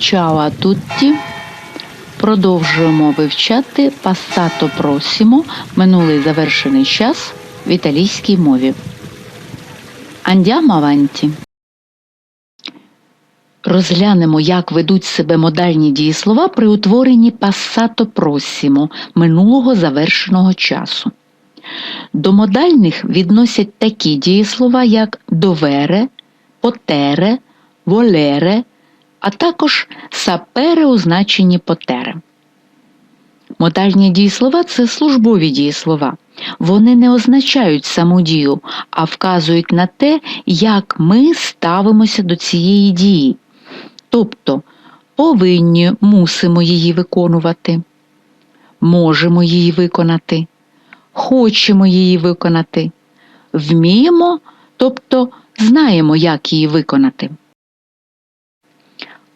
Ciao a! Продовжуємо вивчати Passato Prossimo минулий завершений час в італійській мові. Andiamo avanti. Розглянемо, як ведуть себе модальні дієслова при утворенні Passato Prossimo минулого завершеного часу. До модальних відносять такі дієслова, як довере, потере, волере, а також сапере у значенні потере. Модальні дієслова це службові дієслова. Вони не означають саму дію, а вказують на те, як ми ставимося до цієї дії. Тобто повинні мусимо її виконувати, можемо її виконати, хочемо її виконати, вміємо, тобто знаємо, як її виконати.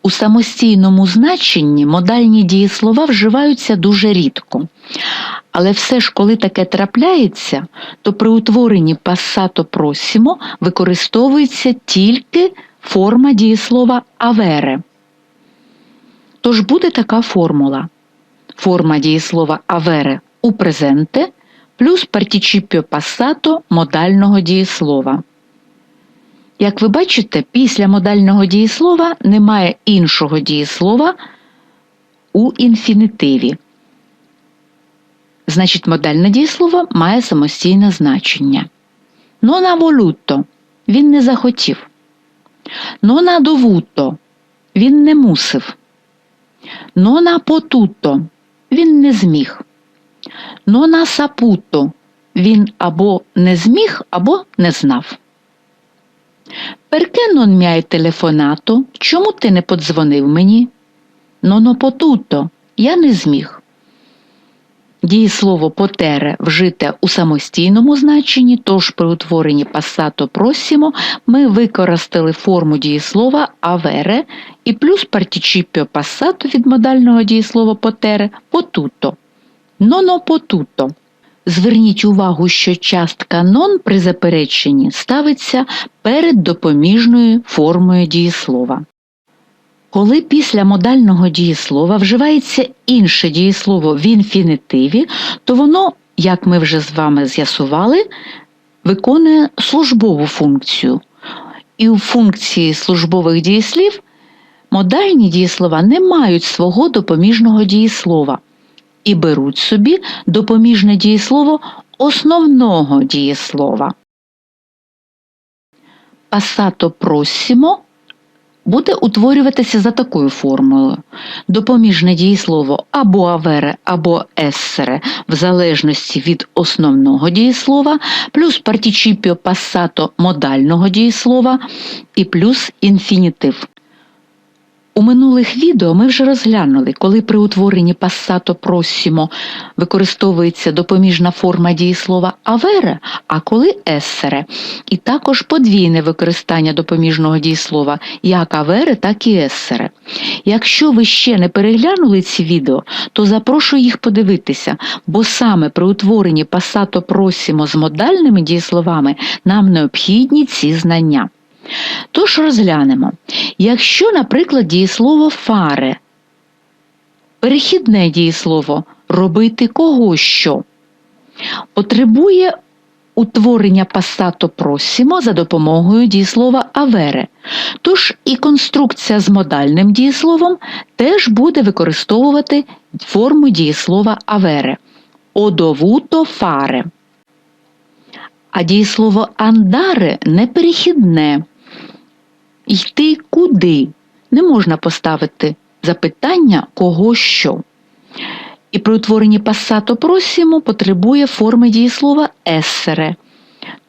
У самостійному значенні модальні дієслова вживаються дуже рідко. Але все ж, коли таке трапляється, то при утворенні пасато просімо використовується тільки форма дієслова авере. Тож буде така формула. Форма дієслова авере у презенте плюс партічіпіо пасато модального дієслова. Як ви бачите, після модального дієслова немає іншого дієслова у інфінітиві. Значить, модальне дієслово має самостійне значення. Non ha voluto – він не захотів. Non ha dovuto – він не мусив. Non ha potuto – він не зміг. Ha saputo – він або не зміг, або не знав. Perché non mi telefonato? Чому ти не подзвонив мені? Ho potuto. Я не зміг. Дієслово потере вжите у самостійному значенні, тож при утворенні пасато просімо ми використали форму дієслова авере і плюс партічіпіо пасато від модального дієслова потере потуто. Ho potuto. Зверніть увагу, що частка нон при запереченні ставиться перед допоміжною формою дієслова. Коли після модального дієслова вживається інше дієслово в інфінітиві, то воно, як ми вже з вами з'ясували, виконує службову функцію. І у функції службових дієслів модальні дієслова не мають свого допоміжного дієслова і беруть собі допоміжне дієслово основного дієслова. Пасато просімо буде утворюватися за такою формулою. Допоміжне дієслово або авере, або ессере в залежності від основного дієслова, плюс партічіпіо пасато модального дієслова і плюс інфінітив. У минулих відео ми вже розглянули, коли при утворенні пасато просімо використовується допоміжна форма дієслова авере, а коли ессере, і також подвійне використання допоміжного дієслова як авере, так і ессере. Якщо ви ще не переглянули ці відео, то запрошую їх подивитися, бо саме при утворенні пасато просімо з модальними дієсловами нам необхідні ці знання. Тож розглянемо, якщо, наприклад, дієслово фаре, перехідне дієслово робити кого що, потребує утворення пасато просімо за допомогою дієслова авере. Тож і конструкція з модальним дієсловом теж буде використовувати форму дієслова авере. Одовуто фаре. А дієслово андаре неперехідне. Йти куди? Не можна поставити запитання кого що. І при утворенні пасато просімо потребує форми дієслова ессере.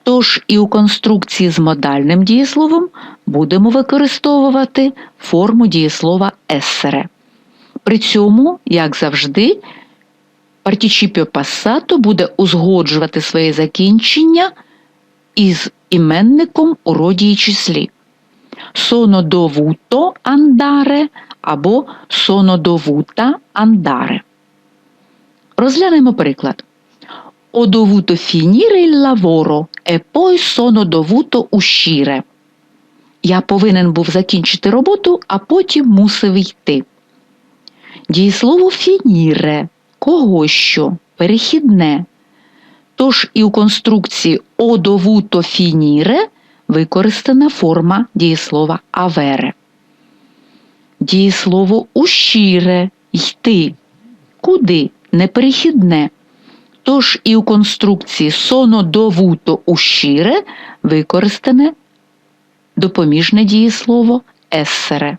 Тож і у конструкції з модальним дієсловом будемо використовувати форму дієслова ессере. При цьому, як завжди, партічіпіо пасато буде узгоджувати своє закінчення із іменником у роді і числі. Sono dovuto andare або sono dovuta andare. Розглянемо приклад. Ho dovuto finire il lavoro e poi sono dovuto uscire. Я повинен був закінчити роботу, а потім мусив йти. Дієслово фініре кого що перехідне. Тож і у конструкції одовуто фініре використана форма дієслова авере. Дієслово ущіре йти. Куди неперехідне. Тож і у конструкції сонодовуто ущіре використане допоміжне дієслово ессере.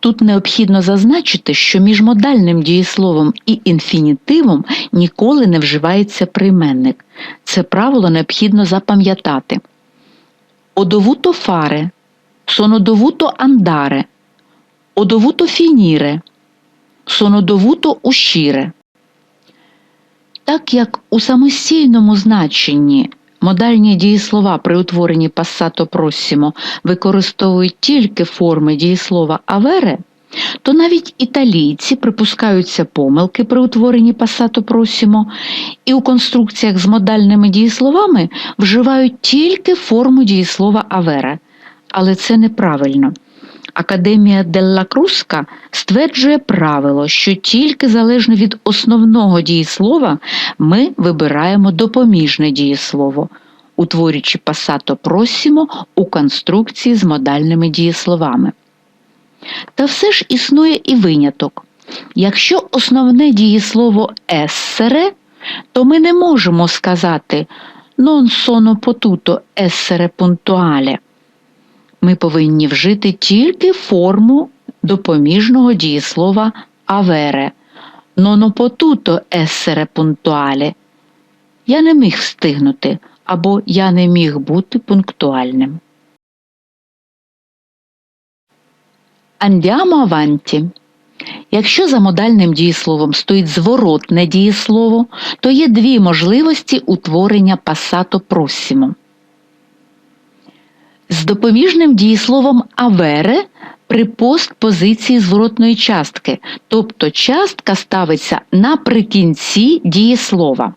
Тут необхідно зазначити, що між модальним дієсловом і інфінітивом ніколи не вживається прийменник. Це правило необхідно запам'ятати. Одовуто фаре, сонодовуто андаре, одовуто фініре, сонодовуто ущіре. Так як у самостійному значенні модальні дієслова при утворенні пасато просімо використовують тільки форми дієслова авере, то навіть італійці припускаються помилки при утворенні пасато просімо і у конструкціях з модальними дієсловами вживають тільки форму дієслова авере. Але це неправильно. Академія Делла Круска стверджує правило, що тільки залежно від основного дієслова ми вибираємо допоміжне дієслово, утворюючи пасато просімо у конструкції з модальними дієсловами. Та все ж існує і виняток. Якщо основне дієслово ессере, то ми не можемо сказати non sono potuto essere puntuale ми повинні вжити тільки форму допоміжного дієслова авере. Non potuto essere puntuale. Я не міг встигнути або я не міг бути пунктуальним. Andiamo avanti. Якщо за модальним дієсловом стоїть зворотне дієслово, то є дві можливості утворення пасато просімо. З допоміжним дієсловом авере при постпозиції зворотної частки, тобто частка ставиться наприкінці дієслова.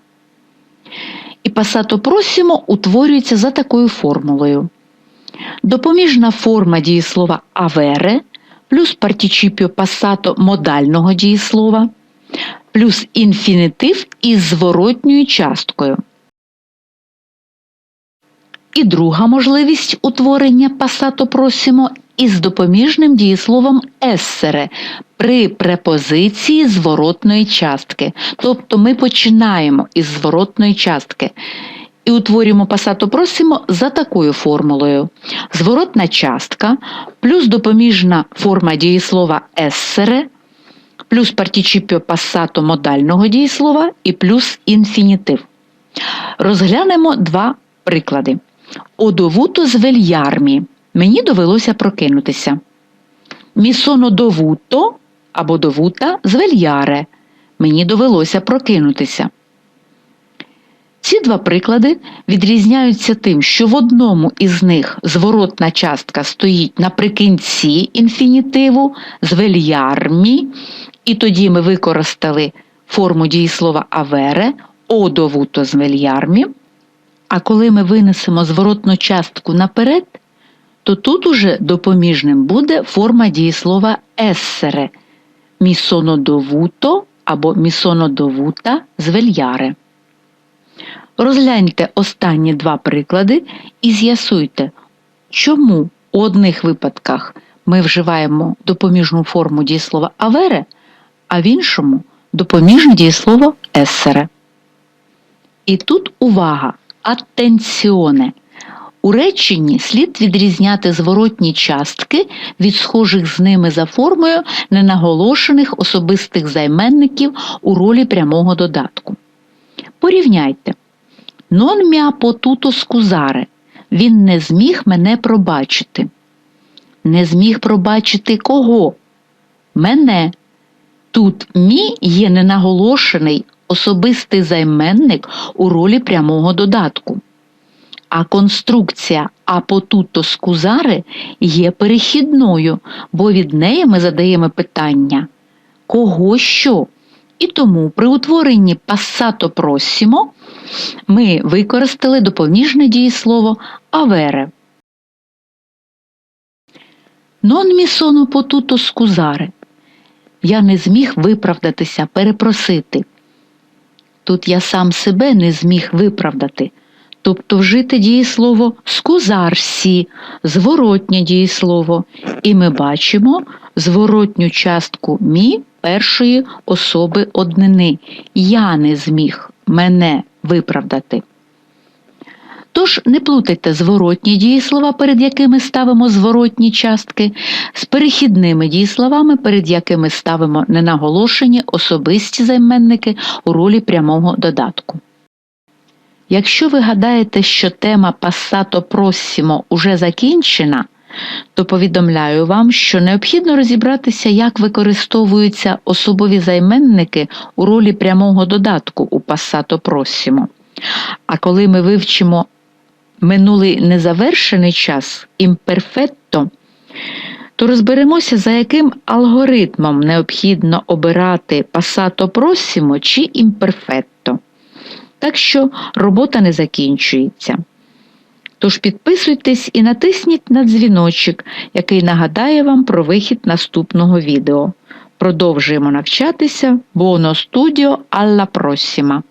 І пасато просімо утворюється за такою формулою. Допоміжна форма дієслова авере плюс партічіпіо пасато модального дієслова плюс інфінітив із зворотньою часткою. І друга можливість утворення пасато просимо із допоміжним дієсловом ессере при препозиції зворотної частки. Тобто ми починаємо із зворотної частки. І утворюємо пасато просимо за такою формулою. Зворотна частка плюс допоміжна форма дієслова ессере, плюс партічіпіо пасато модального дієслова і плюс інфінітив. Розглянемо два приклади. Одовуто з вельярмі. Мені довелося прокинутися. Місоно довуто або довута з вельяре. Мені довелося прокинутися. Ці два приклади відрізняються тим, що в одному із них зворотна частка стоїть наприкінці інфінітиву з вельярмі, і тоді ми використали форму дієслова авере одовуто з вельярмі. А коли ми винесемо зворотну частку наперед, то тут уже допоміжним буде форма дієслова ессере місонодовуто або місонодовута з вельяре. Розгляньте останні два приклади і з'ясуйте, чому у одних випадках ми вживаємо допоміжну форму дієслова авере, а в іншому допоміжне дієслово ессере. І тут увага! Аттенціоне. У реченні слід відрізняти зворотні частки від схожих з ними за формою ненаголошених особистих займенників у ролі прямого додатку. Порівняйте. Mi ha potuto scusare. Він не зміг мене пробачити. Не зміг пробачити кого? Мене. Тут мі є ненаголошений особистий займенник у ролі прямого додатку. А конструкція апотуто скузари є перехідною, бо від неї ми задаємо питання кого що? І тому при утворенні пасато просімо ми використали допоміжне дієслово авере. Non mi sono potuto scusare. Я не зміг виправдатися, перепросити. Тут я сам себе не зміг виправдати. Тобто вжити дієслово скузарсі, зворотнє дієслово. І ми бачимо зворотню частку мі першої особи однини. Я не зміг мене виправдати. Тож не плутайте зворотні дієслова, перед якими ставимо зворотні частки, з перехідними дієсловами, перед якими ставимо ненаголошені особисті займенники у ролі прямого додатку. Якщо ви гадаєте, що тема Passato Prossimo уже закінчена, то повідомляю вам, що необхідно розібратися, як використовуються особові займенники у ролі прямого додатку у Passato Prossimo. А коли ми вивчимо минулий незавершений час імперфетто, то розберемося, за яким алгоритмом необхідно обирати Passato Prossimo чи імперфетто. Так що робота не закінчується. Тож підписуйтесь і натисніть на дзвіночок, який нагадає вам про вихід наступного відео. Продовжуємо навчатися. Buono studio, alla prossima!